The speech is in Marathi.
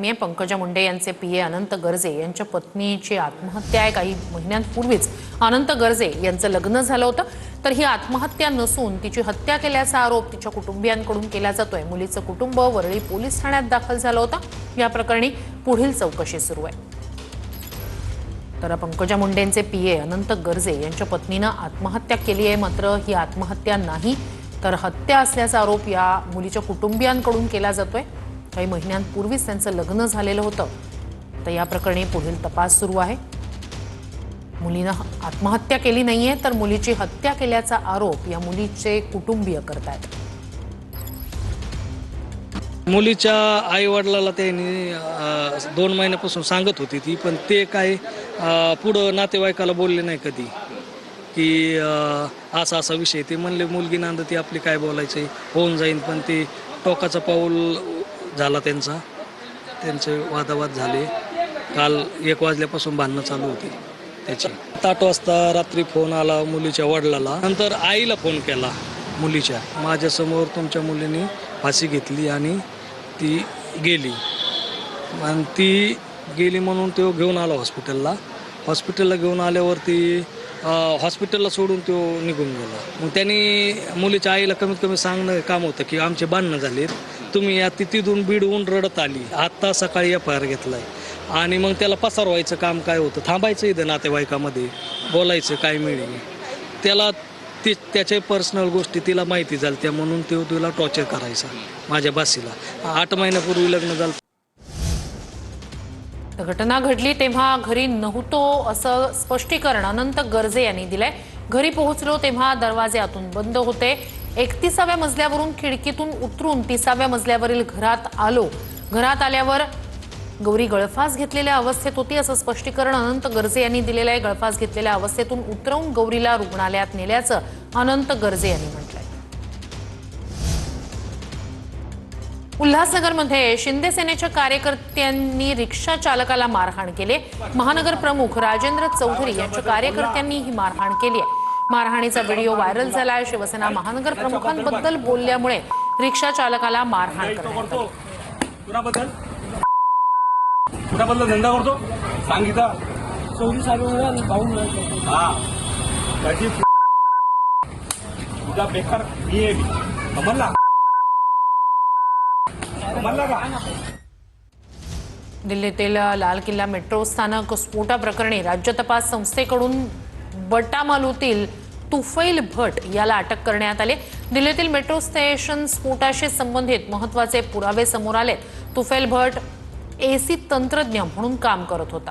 मी पंकजा मुंडे यांचे पीए अनंत गर्जे यांच्या पत्नीची आत्महत्या आहे काही महिन्यांपूर्वीच. अनंत गर्जे यांचं लग्न झालं होतं. तर ही आत्महत्या नसून तिची हत्या केल्याचा आरोप तिच्या कुटुंबियांकडून केला जातोय. मुलीचं कुटुंब वरळी पोलीस ठाण्यात दाखल झालं होतं. या प्रकरणी पुढील चौकशी सुरू आहे. तर पंकजा मुंडेंचे पीए अनंत गर्जे यांच्या पत्नीनं आत्महत्या केली आहे. मात्र ही आत्महत्या नाही तर हत्या असल्याचा आरोप या मुलीच्या कुटुंबियांकडून केला जातोय. काही महिन्यांपूर्वीच त्यांचं लग्न झालेलं होतं. तर या प्रकरणी पुढील तपास सुरू आहे. मुलीनं आत्महत्या केली नाहीये तर मुलीची हत्या केल्याचा आरोप या मुलीचे कुटुंबीय करतायत. मुलीच्या आई वडिलाला त्यांनी दोन महिन्यापासून सांगत होती ती पण ते काय पुढं नातेवाईकाला बोलले नाही कधी. की असा असा विषय ते म्हणले मुलगी नांद ती आपली काय बोलायचं होऊन जाईन पण ते टोकाचं पाऊल झाला त्यांचा. त्यांचे वादावाद झाले. काल एक वाजल्यापासून भांडणं चालू होती त्याची. आठ वाजता रात्री फोन आला मुलीच्या वडिलाला. नंतर आईला फोन केला मुलीच्या. माझ्यासमोर तुमच्या मुलीने फाशी घेतली आणि ती गेली. आणि ती गेली म्हणून तो घेऊन आला हॉस्पिटलला. हॉस्पिटलला घेऊन आल्यावरती हॉस्पिटलला सोडून तो निघून गेला. मग त्यांनी मुलीच्या आईला कमीत कमी सांगणं काम होतं की आमचे भांडणं झालेत. तुम्ही या तिथून तिथून बिडवून रडत आली. आत्ता सकाळी एफ आय आर घेतलाय. आणि मग त्याला पसार व्हायचं काम काय होतं? थांबायचं इथं नातेवाईकामध्ये. बोलायचं काय मिळेल? त्याला ती त्याच्या पर्सनल गोष्टी तिला माहिती झाल्या म्हणून तो तिला टॉर्चर करायचा. माझ्या बासीला. आठ महिन्यापूर्वी लग्न झालं. घटना घडली तेव्हा घरी नव्हतो असं स्पष्टीकरण अनंत गर्जे यांनी दिलंय. घरी पोहोचलो तेव्हा दरवाजे आतून बंद होते. एकतीसाव्या मजल्यावरून खिडकीतून उतरून तिसाव्या मजल्यावरील घरात आलो. घरात आल्यावर गौरी गळफास घेतलेल्या अवस्थेत होती असं स्पष्टीकरण अनंत गर्जे यांनी दिलेलं आहे. गळफास घेतलेल्या अवस्थेतून उतरवून गौरीला रुग्णालयात नेल्याचं अनंत गर्जे यांनी म्हटलं उल्हासनगरमध्ये शिंदे सेनेच्या कार्यकर्त्यांनी रिक्षा चालकाला मारहाण केली महानगर प्रमुख राजेंद्र चौधरी यांच्या कार्यकर्त्यांनी ही मारहाण केली आहे. मारहाणीचा व्हिडिओ व्हायरल झालाय. शिवसेना महानगर प्रमुखांबद्दल बोलल्यामुळे रिक्षा चालकाला मारहाण कुणाबद्दल? धंदा करतो? सांगितलं. चौधरी साहेब पाहून हा. त्याची बेकार मी आहे मी समजला? दिल्लीतील लाल किल्ला मेट्रो स्थानक स्फोटाप्रकरणी राज्य तपास संस्थेकडून बटामालूतील तुफैल भट याला अटक करण्यात आली. दिल्लीतील मेट्रो स्टेशन स्फोटाशी संबंधित महत्त्वाचे पुरावे समोर आले. तुफैल भट एसी तंत्रज्ञ म्हणून काम करत होता.